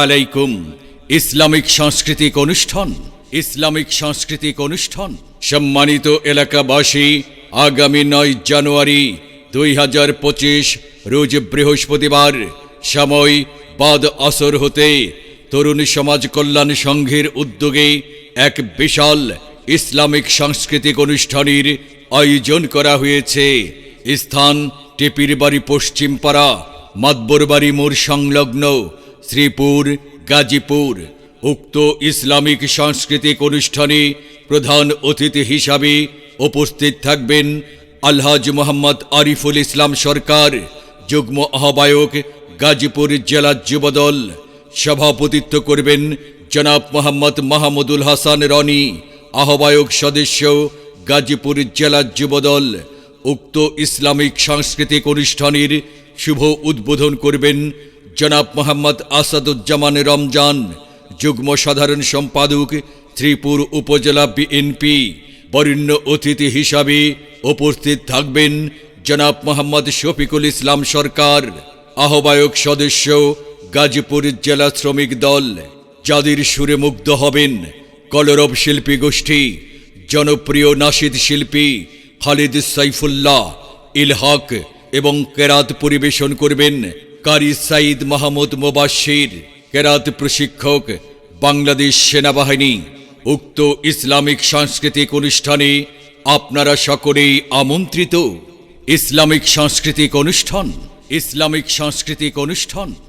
আলাইকুম। ইসলামিক সাংস্কৃতিক অনুষ্ঠান, ইসলামিক সাংস্কৃতিক অনুষ্ঠান। সম্মানিত এলাকাবাসী, আগামী নয় জানুয়ারি দুই হাজার পঁচিশ, রোজ বৃহস্পতিবার, সময় বাদ আসর হতে তরুণ সমাজ কল্যাণ সংঘের উদ্যোগে এক বিশাল ইসলামিক সাংস্কৃতিক অনুষ্ঠানের আয়োজন করা হয়েছে। স্থান টেপির বাড়ি পশ্চিমপাড়া মাতবরবাড়ি মোড় সংলগ্ন শ্রীপুর, গাজীপুর, উক্ত ইসলামিক সাংস্কৃতিক অনুষ্ঠানে প্রধান অতিথি হিসাবে উপস্থিত থাকবেন আলহাজ মোহাম্মদ আরিফুল ইসলাম সরকার, যুগ্ম আহ্বায়ক, গাজীপুর জেলা যুবদল। সভাপতিত্ব করবেন জনাব মোহাম্মদ মাহমুদুল হাসান রনি, আহ্বায়ক সদস্য, গাজীপুর জেলা যুবদল। উক্ত ইসলামিক সাংস্কৃতিক অনুষ্ঠানের শুভ উদ্বোধন করবেন জনাব মোহাম্মদ আসাদুজ্জামান রমজান, যুগ্ম সাধারণ সম্পাদক, ত্রিপুর উপজেলা বিএনপি বরেণ্য অতিথি হিসাবে উপস্থিত থাকবেন জনাব মোহাম্মদ শফিকুল ইসলাম সরকার, আহ্বায়ক সদস্য, গাজীপুর জেলা শ্রমিক দল। যাদের সুরে মুগ্ধ হবেন কলরব শিল্পী গোষ্ঠী, জনপ্রিয় নাসিদ শিল্পী খালিদ সাইফুল্লাহ, ইলহক এবং কেরাত পরিবেশন করবেন কারি সাইদ মাহমুদ মোবাশির কেরাত প্রশিক্ষক, বাংলাদেশ সেনাবাহিনী। উক্ত ইসলামিক সাংস্কৃতিক অনুষ্ঠানে আপনারা সকলেই আমন্ত্রিত। ইসলামিক সাংস্কৃতিক অনুষ্ঠান, ইসলামিক সাংস্কৃতিক অনুষ্ঠান।